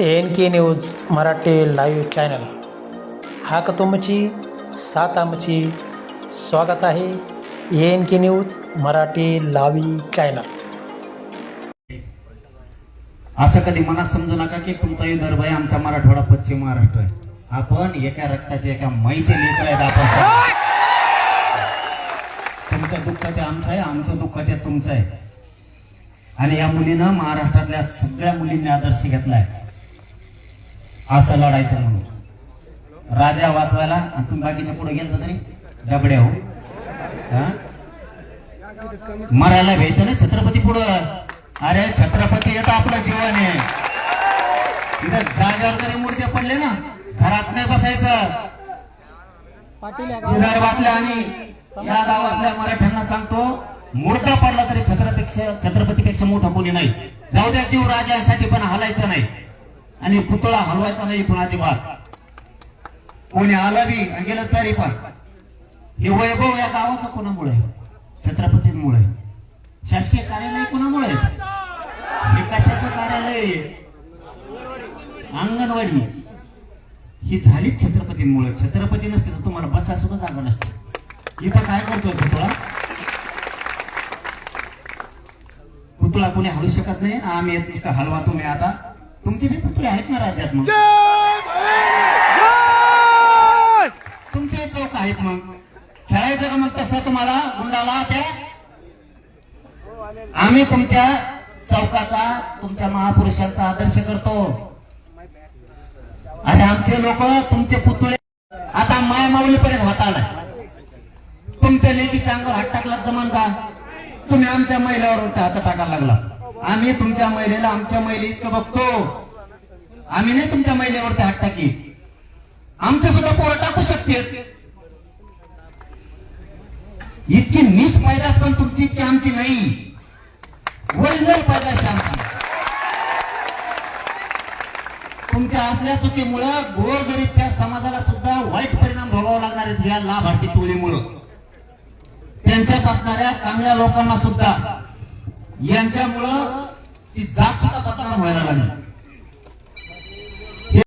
N K news Marathi live channel हा का तुमची सात आमची स्वागत आहे एन के न्यूज मराठी लावी चॅनल असं कधी मनात समजू नका की तुमचा विदर्भ आहे आमचा मराठवाडा पश्चिम महाराष्ट्र आहे. आपण एका रक्ताचे एका माईचे लेकर आहेत आपण. तुमचं दुःख ते आमचं आहे आमचं दुःख ते तुमचं आहे. आणि या मुलीनं महाराष्ट्रातल्या सगळ्या मुलींनी आदर्श घेतलाय असं लढायचं म्हणून. राजा वाचवायला आणि तुम्ही बाकीच्या पुढे गेलं तरी डबडे हो. हा? मरायला भ्यायचं ना? छत्रपती पुढं? अरे छत्रपती येतं आपलं जीवन आहे. तिथं जागेवर जरी मूर्त्या पडले ना घरात नाही बसायचं. विदर्भातल्या आणि या गावातल्या मराठ्यांना सांगतो मूर्ता पडला तरी छत्रपेक्षा छत्रपतीपेक्षा मोठा कोणी नाही. जाऊ द्या जीव राजासाठी पण हलायचं नाही. आणि पुतळा हलवायचा नाही पण अजिबात. कोणी आला बी आणि गेलं तरी पण. हे वैभव या गावाचं कोणामुळे छत्रपतींमुळे शासकीय कार्यालय कोणामुळे हे कशाचं कार्यालय अंगणवाडी ही झालीच छत्रपतींमुळे. छत्रपती नसते तर तुम्हाला बसा सुद्धा जागा नसते. इथं काय करतोय पुतळा? पुतळा कोणी हलू शकत नाही. आम्ही येत नाही हलवा तुम्ही आता तुमचे बी पुतळे आहेत ना राज्यात मग? तुमचे चौक आहेत मग. खेळायचं का मग तसं तुम्हाला गुंडाला त्या? आम्ही तुमच्या चौकाचा तुमच्या महापुरुषांचा आदर्श करतो. आणि आमचे लोक तुमचे पुतळे आता माय माऊलीपर्यंत हात आलाय तुमच्या लेकीच्या अंगावर हात टाकला जमान का? तुम्ही आमच्या महिलेवर हात टाकायला लागला. आम्ही तुमच्या महिलेला आमच्या महिले इतकं बघतो. आम्ही नाही तुमच्या महिलेवरती हात टाकी आमचे सुद्धा पोरं टाकू शकते इतकी नीच पैदास पण तुमची इतकी आमची नाही. ओरिजिनल पैदास आमची. तुमच्या असल्या चुकीमुळं गोरगरीब त्या समाजाला सुद्धा वाईट परिणाम भोगावा लागणार आहेत या लाभार्थी टोळीमुळं त्यांच्यात असणाऱ्या चांगल्या लोकांना सुद्धा यांच्यामुळं ती जात सुद्धा बदनाम व्हायला लागली.